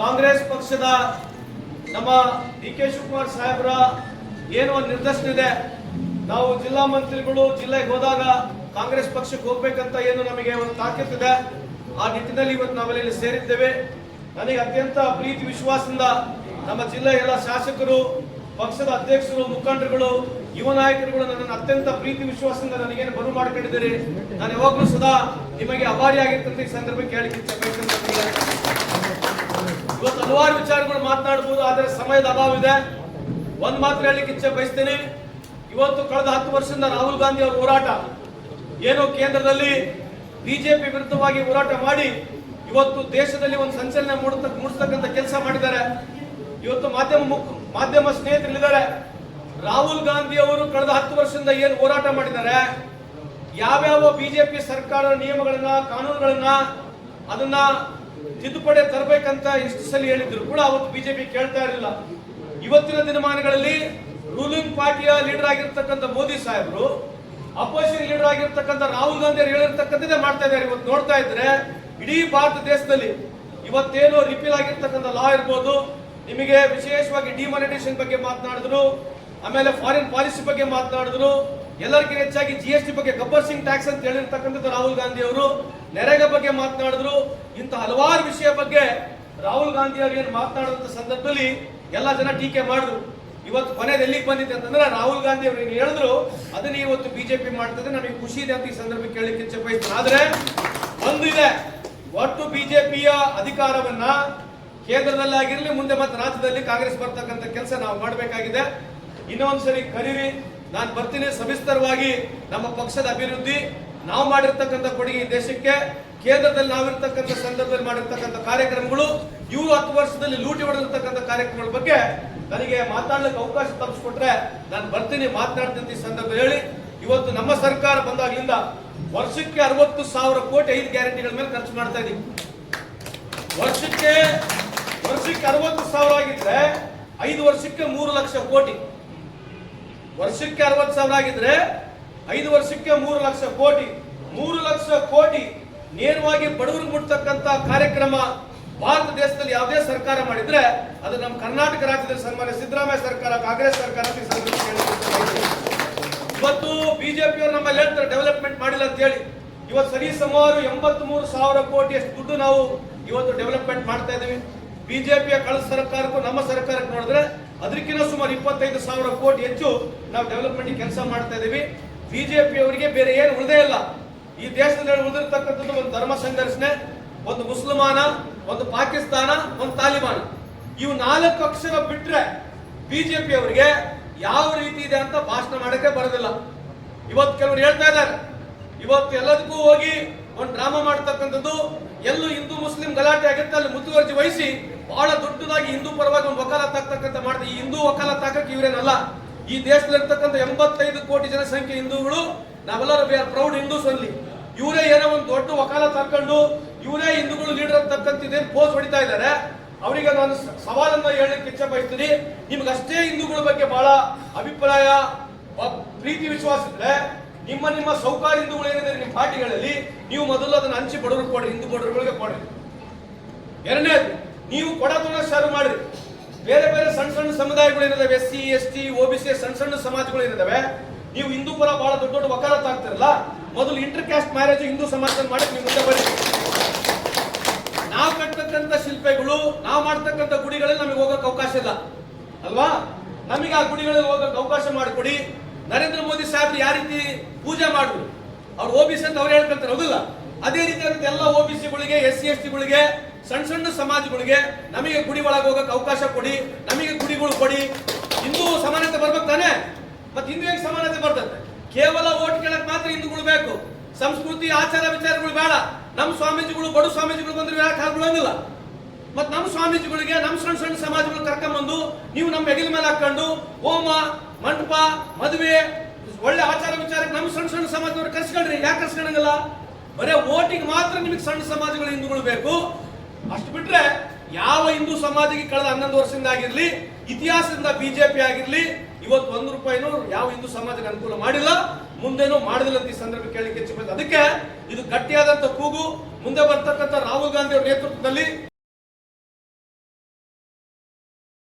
ಕಾಂಗ್ರೆಸ್ ಪಕ್ಷದ ನಮ್ಮ D K Shivakumar ಸಾಹೇಬರ ಏನು ಒಂದು ನಿರ್ದೇಶನ ಇದೆ. ನಾವು ಜಿಲ್ಲಾ ಮಂತ್ರಿಗಳು ಜಿಲ್ಲೆಗೆ ಹೋದಾಗ ಕಾಂಗ್ರೆಸ್ ಪಕ್ಷಕ್ಕೆ ಹೋಗ್ಬೇಕಂತ ಏನು ನಮಗೆ ಒಂದು ತಾಕತ್ತಿದೆ ಆ ನಿಟ್ಟಿನಲ್ಲಿ ಇವತ್ತು ನಾವೆಲ್ಲ ಸೇರಿದ್ದೇವೆ. ನನಗೆ ಅತ್ಯಂತ ಪ್ರೀತಿ, ವಿಶ್ವಾಸದಿಂದ ನಮ್ಮ ಜಿಲ್ಲೆಯ ಎಲ್ಲ ಶಾಸಕರು, ಪಕ್ಷದ ಅಧ್ಯಕ್ಷರು, ಮುಖಂಡರುಗಳು, ಯುವ ನಾಯಕರುಗಳು ನನ್ನನ್ನು ಅತ್ಯಂತ ಪ್ರೀತಿ, ವಿಶ್ವಾಸದಿಂದ ನನಗೇನು ಬರು ಮಾಡ್ಕೊಂಡಿದ್ದೀರಿ. ನಾನು ಯಾವಾಗಲೂ ಸದಾ ನಿಮಗೆ ಅಭಾರಿಯಾಗಿರ್ತಂತ ಈ ಸಂದರ್ಭಕ್ಕೆ ಹೇಳಿಕೆ. ಇವತ್ತು ಹಲವಾರು ವಿಚಾರಗಳು ಮಾತನಾಡಬಹುದು, ಆದರೆ ಸಮಯದ ಅಭಾವ ಇದೆ. ಒಂದ್ ಮಾತ್ರ ಹೇಳಲಿಕ್ಕೆ ಇಚ್ಛೆ ಬಯಸ್ತೇನೆ. ಇವತ್ತು ಕಳೆದ ಹತ್ತು ವರ್ಷದಿಂದ ರಾಹುಲ್ ಗಾಂಧಿ ಅವರ ಹೋರಾಟ ಏನು ಕೇಂದ್ರದಲ್ಲಿ ಬಿಜೆಪಿ ವಿರುದ್ಧವಾಗಿ ಹೋರಾಟ ಮಾಡಿ ಇವತ್ತು ದೇಶದಲ್ಲಿ ಒಂದು ಸಂಚಲನ ಮೂಡಿಸ್ತಕ್ಕಂಥ ಕೆಲಸ ಮಾಡಿದ್ದಾರೆ. ಇವತ್ತು ಮಾಧ್ಯಮ ಮುಖ, ಮಾಧ್ಯಮ ಸ್ನೇಹಿತರಿದ್ದಾರೆ. ರಾಹುಲ್ ಗಾಂಧಿ ಅವರು ಕಳೆದ ಹತ್ತು ವರ್ಷದಿಂದ ಏನು ಹೋರಾಟ ಮಾಡಿದ್ದಾರೆ? ಯಾವ್ಯಾವ ಬಿಜೆಪಿ ಸರ್ಕಾರ ನಿಯಮಗಳನ್ನ, ಕಾನೂನುಗಳನ್ನ ಅದನ್ನ ತಿದ್ದುಪಡಿ ತರಬೇಕಂತ ಇಷ್ಟು ಸಲ ಹೇಳಿದ್ರು ಕೂಡ ಅವತ್ತು ಬಿಜೆಪಿ ಕೇಳ್ತಾ ಇರಲಿಲ್ಲ. ಇವತ್ತಿನ ದಿನಮಾನಗಳಲ್ಲಿ ರೂಲಿಂಗ್ ಪಾರ್ಟಿಯ ಲೀಡರ್ ಆಗಿರ್ತಕ್ಕಂಥ ಮೋದಿ ಸಾಹೇಬರು, ಅಪೋಸಿಷನ್ ಲೀಡರ್ ಆಗಿರ್ತಕ್ಕಂಥ ರಾಹುಲ್ ಗಾಂಧಿ ಅವರು ಹೇಳಿರ್ತಕ್ಕಂಥದ್ದೇ ಮಾಡ್ತಾ ಇದ್ದಾರೆ. ಇವತ್ತು ನೋಡ್ತಾ ಇದ್ರೆ ಇಡೀ ಭಾರತ ದೇಶದಲ್ಲಿ ಇವತ್ತೇನು ರಿಪೀಲ್ ಆಗಿರ್ತಕ್ಕಂಥ ಲಾ ಇರ್ಬೋದು. ನಿಮಗೆ ವಿಶೇಷವಾಗಿ ಡಿಮಾನಿಟೇಷನ್ ಬಗ್ಗೆ ಮಾತನಾಡಿದ್ರು, ಆಮೇಲೆ ಫಾರಿನ್ ಪಾಲಿಸಿ ಬಗ್ಗೆ ಮಾತನಾಡಿದ್ರು. ಎಲ್ಲರಿಗಿಂತ ಹೆಚ್ಚಾಗಿ ಜಿ ಎಸ್ ಟಿ ಬಗ್ಗೆ ಗಬ್ಬರ್ ಸಿಂಗ್ ಟ್ಯಾಕ್ಸ್ ಅಂತ ಹೇಳಿರ್ತಕ್ಕಂಥದ್ದು ರಾಹುಲ್ ಗಾಂಧಿ ಅವರು. ನೆರೆಗ ಬಗ್ಗೆ ಮಾತನಾಡಿದ್ರು. ಇಂಥ ಹಲವಾರು ವಿಷಯ ಬಗ್ಗೆ ರಾಹುಲ್ ಗಾಂಧಿ ಅವರು ಏನು ಮಾತನಾಡುವಂಥ ಸಂದರ್ಭದಲ್ಲಿ ಎಲ್ಲ ಜನ ಟೀಕೆ ಮಾಡಿದ್ರು. ಇವತ್ತು ಕೊನೆಯಲ್ಲಿ ಎಲ್ಲಿಗೆ ಬಂದಿದೆ ಅಂತಂದ್ರೆ ರಾಹುಲ್ ಗಾಂಧಿ ಅವರು ಏನು ಹೇಳಿದ್ರು, ಅದನ್ನ ಇವತ್ತು ಬಿಜೆಪಿ ಮಾಡ್ತದೆ ನಮಗೆ ಖುಷಿ ಇದೆ ಅಂತ ಈ ಸಂದರ್ಭಕ್ಕೆ ಕೇಳಲಿಕ್ಕೆ ಇಚ್ಛೆ ಬಯಸ್ತೀನಿ ಆದ್ರೆ ಒಂದು ಇದೆ. ಒಟ್ಟು ಬಿಜೆಪಿಯ ಅಧಿಕಾರವನ್ನ ಕೇಂದ್ರದಲ್ಲಾಗಿರಲಿ, ಮುಂದೆ ಮತ್ತೆ ರಾಜ್ಯದಲ್ಲಿ ಕಾಂಗ್ರೆಸ್ ಬರ್ತಕ್ಕಂಥ ಕೆಲಸ ನಾವು ಮಾಡಬೇಕಾಗಿದೆ. ಇನ್ನೊಂದ್ಸರಿ ಕರೀರಿ. ನಾನು ಬರ್ತೀನಿ ಸವಿಸ್ತರವಾಗಿ ನಮ್ಮ ಪಕ್ಷದ ಅಭಿವೃದ್ಧಿ. ನಾವು ಮಾಡಿರ್ತಕ್ಕಂಥ ಕೊಡುಗೆ ಈ ದೇಶಕ್ಕೆ, ಕೇಂದ್ರದಲ್ಲಿ ನಾವಿರ್ತಕ್ಕಂಥ ಸಂದರ್ಭದಲ್ಲಿ ಮಾಡಿರ್ತಕ್ಕಂಥ ಕಾರ್ಯಕ್ರಮಗಳು ಇವು ಹತ್ತು ವರ್ಷದಲ್ಲಿ ಲೂಟಿ ಹೊಡೆದಿರ್ತಕ್ಕಂಥ ಕಾರ್ಯಕ್ರಮಗಳ ಬಗ್ಗೆ ನನಗೆ ಮಾತಾಡ್ಲಿಕ್ಕೆ ಅವಕಾಶ ತಪ್ಪಿಸ್ಕೊಟ್ರೆ ನಾನು ಬರ್ತೀನಿ ಮಾತನಾಡ್ತೀನಿ ಈ ಸಂದರ್ಭ ಹೇಳಿ. ಇವತ್ತು ನಮ್ಮ ಸರ್ಕಾರ ಬಂದಾಗ್ಲಿಂದ ವರ್ಷಕ್ಕೆ ಅರವತ್ತು ಸಾವಿರ ಕೋಟಿ ಐದು ಗ್ಯಾರಂಟಿಗಳ ಮೇಲೆ ಖರ್ಚು ಮಾಡ್ತಾ ಇದೀವಿ. ವರ್ಷಕ್ಕೆ ವರ್ಷಕ್ಕೆ ಅರವತ್ತು ಸಾವಿರ ಆಗಿದ್ರೆ ಐದು ವರ್ಷಕ್ಕೆ ಮೂರು ಲಕ್ಷ ಕೋಟಿ. ವರ್ಷಕ್ಕೆ ಅರವತ್ತು ಸಾವಿರ ಆಗಿದ್ರೆ ಐದು ವರ್ಷಕ್ಕೆ ಮೂರು ಲಕ್ಷ ಕೋಟಿ, ಮೂರು ಲಕ್ಷ ಕೋಟಿ ನೇರವಾಗಿ ಬಡವರಿಗೆ ಮುಟ್ತಕ್ಕಂತ ಕಾರ್ಯಕ್ರಮ ಭಾರತ ದೇಶದಲ್ಲಿ ಯಾವುದೇ ಸರ್ಕಾರ ಮಾಡಿದ್ರೆ ಅದು ನಮ್ಮ ಕರ್ನಾಟಕ ರಾಜ್ಯದಲ್ಲಿ ಸನ್ಮಾನ್ಯ ಸಿದ್ದರಾಮಯ್ಯ ಸರ್ಕಾರ, ಕಾಂಗ್ರೆಸ್ ಸರ್ಕಾರ. ಇವತ್ತು ಬಿಜೆಪಿ ಅವರು ನಮ್ಮಲ್ಲಿ ಹೇಳ್ತಾರೆ ಡೆವಲಪ್ಮೆಂಟ್ ಮಾಡಿಲ್ಲ ಅಂತ ಹೇಳಿ ಇವತ್ತು ಸರಿ ಸುಮಾರು ಎಂಬತ್ತ್ ಮೂರು ಸಾವಿರ ಕೋಟಿಯಷ್ಟು ದುಡ್ಡು ನಾವು ಇವತ್ತು ಡೆವಲಪ್ಮೆಂಟ್ ಮಾಡ್ತಾ ಇದ್ದೀವಿ ಬಿಜೆಪಿಯ ಕಳೆದ ಸರ್ಕಾರಕ್ಕೂ ನಮ್ಮ ಸರ್ಕಾರಕ್ಕೆ ನೋಡಿದ್ರೆ ಅದಕ್ಕಿಂತ ಸುಮಾರು ಇಪ್ಪತ್ತೈದು ಸಾವಿರ ಕೋಟಿ ಹೆಚ್ಚು ನಾವು ಡೆವಲಪ್ಮೆಂಟ್ ಕೆಲಸ ಮಾಡ್ತಾ ಇದ್ದೀವಿ. ಬಿಜೆಪಿ ಅವರಿಗೆ ಬೇರೆ ಏನು ಉಳಿದೇ ಇಲ್ಲ. ಈ ದೇಶದಲ್ಲಿ ಉಳಿದಿರ್ತಕ್ಕಂಥದ್ದು ಒಂದು ಧರ್ಮ ಸಂಘರ್ಷಣೆ, ಒಂದು ಮುಸಲ್ಮಾನ, ಒಂದು ಪಾಕಿಸ್ತಾನ, ಒಂದು ತಾಲಿಬಾನ್. ಇವು ನಾಲ್ಕು ಅಕ್ಷರ ಬಿಟ್ರೆ ಬಿಜೆಪಿ ಅವರಿಗೆ ಯಾವ ರೀತಿ ಇದೆ ಅಂತ ಭಾಷಣ ಮಾಡಕ್ಕೆ ಬರೋದಿಲ್ಲ. ಇವತ್ತು ಕೆಲವರು ಹೇಳ್ತಾ ಇದ್ದಾರೆ. ಇವತ್ತು ಎಲ್ಲದಕ್ಕೂ ಹೋಗಿ ಒಂದು ಡ್ರಾಮಾ ಮಾಡ್ತಕ್ಕಂಥದ್ದು, ಎಲ್ಲೂ ಹಿಂದೂ, ಮುಸ್ಲಿಂ ಗಲಾಟೆ ಆಗುತ್ತೆ, ಅಲ್ಲಿ ಮುತುವರ್ಜಿ ವಹಿಸಿ ಬಹಳ ದೊಡ್ಡದಾಗಿ ಹಿಂದೂ ಪರವಾಗಿ ಒಂದು ವಕಾಲತ್ ಮಾಡಿದೆ. ಈ ಹಿಂದೂ ವಕಾಲತ್ ಹಾಕಕ್ಕೆ ಇವರೇನಲ್ಲ, ಈ ದೇಶದಲ್ಲಿರ್ತಕ್ಕಂಥ ಎಂಬತ್ತೈದು ಕೋಟಿ ಜನಸಂಖ್ಯೆ ಹಿಂದೂಗಳು, ನಾವೆಲ್ಲರೂ ವಿ ಆರ್ ಪ್ರೌಡ್ ಹಿಂದೂಸ್ ಅಲ್ಲಿ ಇವರೇ ಏನೋ ಒಂದು ದೊಡ್ಡ ವಕಾಲತ್ ಹಾಕೊಂಡು ಇವರೇ ಹಿಂದೂಗಳು ಲೀಡರ್ ಅಂತಕ್ಕಂಥ ಪೋಸ್ ಹೊಡಿತಾ ಇದ್ದಾರೆ. ಅವರಿಗೆ ನಾನು ಸವಾಲನ್ನ ಹೇಳಲಿಕ್ಕೆ ಇಚ್ಛೆ ಬಯಸ್ತೀನಿ ನಿಮ್ಗೆ ಅಷ್ಟೇ ಹಿಂದೂಗಳ ಬಗ್ಗೆ ಬಹಳ ಅಭಿಪ್ರಾಯ ಪ್ರೀತಿ ವಿಶ್ವಾಸ ಇದ್ರೆ ನಿಮ್ಮ ನಿಮ್ಮ ಸೌಕಾರ ಹಿಂದೂಗಳು ಏನಿದೆ ನಿಮ್ಮ ಪಾರ್ಟಿಗಳಲ್ಲಿ, ನೀವು ಮೊದಲು ಅದನ್ನು ಹಂಚಿ ಬಡವರು ಕೊಡ್ರಿ, ಹಿಂದೂ ಬಡವರುಗಳಿಗೆ ಕೊಡ್ರಿ. ಎರಡನೇದು ನೀವು ಕೊಡೋದನ್ನ ಶುರು ಮಾಡ್ರಿ. ಬೇರೆ ಬೇರೆ ಸಣ್ಣ ಸಣ್ಣ ಸಮುದಾಯಗಳು ಏನಿದಾವೆ S C, S T O B C, ಸಣ್ಣ ಸಣ್ಣ ಸಮಾಜಗಳು ಏನಿದಾವೆ ನೀವು ಹಿಂದೂ ಪರ ಬಹಳ ದೊಡ್ಡ ದೊಡ್ಡ ವಕಾಲತ್ ಆಗ್ತಿರಲ್ಲ, ಮೊದಲು ಇಂಟರ್ ಕ್ಯಾಸ್ಟ್ ಮ್ಯಾರೇಜ್ ಹಿಂದೂ ಸಮಾಜದಲ್ಲಿ ಮಾಡಿ ನೀವು ಮುಂದೆ ನಾವು ಕಟ್ಟತಕ್ಕಂಥ ಶಿಲ್ಪಗಳು, ನಾವು ಮಾಡ್ತಕ್ಕಂಥ ಗುಡಿಗಳಲ್ಲಿ ನಮಗೆ ಹೋಗಕ್ಕೆ ಅವಕಾಶ ಇಲ್ಲ. ಅಲ್ವಾ? ನಮಗೆ ಆ ಗುಡಿಗಳಲ್ಲಿ ಹೋಗಕ್ಕೆ ಅವಕಾಶ ಮಾಡಿಕೊಡಿ. ನರೇಂದ್ರ ಮೋದಿ ಸಾಹೇಬ್ರು ಯಾವ ರೀತಿ ಪೂಜೆ ಮಾಡಿದ್ರು? ಅವ್ರು ಒ ಬಿ ಸಿ ಅಂತ ಅವ್ರು ಹೇಳ್ಕೊಂತಾರೆ, ಹೌದಿಲ್ಲ? ಅದೇ ರೀತಿ ಎಲ್ಲ ಓ ಬಿ ಸಿಗಳಿಗೆ ಎಸ್ ಸಿ, ಎಸ್ ಟಿಗಳಿಗೆ ಸಣ್ಣ ಸಣ್ಣ ಸಮಾಜಗಳಿಗೆ ನಮಗೆ ಗುಡಿ ಒಳಗೆ ಹೋಗಕ್ಕೆ ಅವಕಾಶ ಕೊಡಿ, ನಮಗೆ ಗುಡಿಗಳು ಕೊಡಿ. ಹಿಂದೂ ಸಮಾನತೆ ಬರ್ಬೇಕು ತಾನೆ? ಮತ್ತೆ ಹಿಂದೂ ಹೇಗೆ ಸಮಾನತೆ ಬರ್ತದೆ? ಕೇವಲ ಓಟ್ ಕೇಳಕ್ ಮಾತ್ರ ಹಿಂದೂಗಳು ಬೇಕು. ಸಂಸ್ಕೃತಿ, ಆಚಾರ ವಿಚಾರಗಳು ಬೇಡ. ನಮ್ಮ ಸ್ವಾಮೀಜಿಗಳು, ಬಡ ಸ್ವಾಮೀಜಿಗಳು ಬಂದ್ರೆ ಯಾಕೆ ಹಾಕೊಳ್ಳೋಂಗಿಲ್ಲ ಮತ್ತೆ ನಮ್ಮ ಸ್ವಾಮೀಜಿಗಳಿಗೆ ನಮ್ಮ ಸಣ್ಣ ಸಣ್ಣ ಸಮಾಜಗಳು ಕರ್ಕೊಂಬಂದು ನೀವು ನಮ್ಮ ಹೆಗಲ ಮೇಲೆ ಹಾಕೊಂಡು ಹೋಮ, ಮಂಟಪ, ಮದುವೆ, ಒಳ್ಳೆ ಆಚಾರ ವಿಚಾರಕ್ಕೆ ನಮ್ಮ ಸಣ್ಣ ಸಣ್ಣ ಸಮಾಜದವ್ರು ಕರ್ಸ್ಕೊಳ್ರಿ ಯಾಕೆ ಕರ್ಸ್ಕೊಳಂಗಿಲ್ಲ ಬರೇ ಓಟಿಗೆ ಮಾತ್ರ ನಿಮಗೆ ಸಣ್ಣ ಸಮಾಜಗಳು ಹಿಂದೂಗಳು ಬೇಕು. ಬಿಟ್ರೆ ಯಾವ ಹಿಂದೂ ಸಮಾಜಕ್ಕೆ ಕಳೆದ ಹನ್ನೊಂದು ವರ್ಷದಿಂದ ಆಗಿರ್ಲಿ, ಇತಿಹಾಸದಿಂದ ಬಿಜೆಪಿ ಆಗಿರ್ಲಿ, ಇವತ್ತು ಒಂದು ರೂಪಾಯಿನೂ ಯಾವ ಹಿಂದೂ ಸಮಾಜಕ್ಕೆ ಅನುಕೂಲ ಮಾಡಿಲ್ಲ. ಮುಂದೇನೂ ಮಾಡಿದಿಲ್ಲ ಅಂತ ಈ ಸಂದರ್ಭ ಕೇಳಲಿಕ್ಕೆ ಅದಕ್ಕೆ ಇದು ಗಟ್ಟಿಯಾದಂತ ಕೂಗು. ಮುಂದೆ ಬರ್ತಕ್ಕಂಥ ರಾಹುಲ್ ಗಾಂಧಿ ಅವರ ನೇತೃತ್ವದಲ್ಲಿ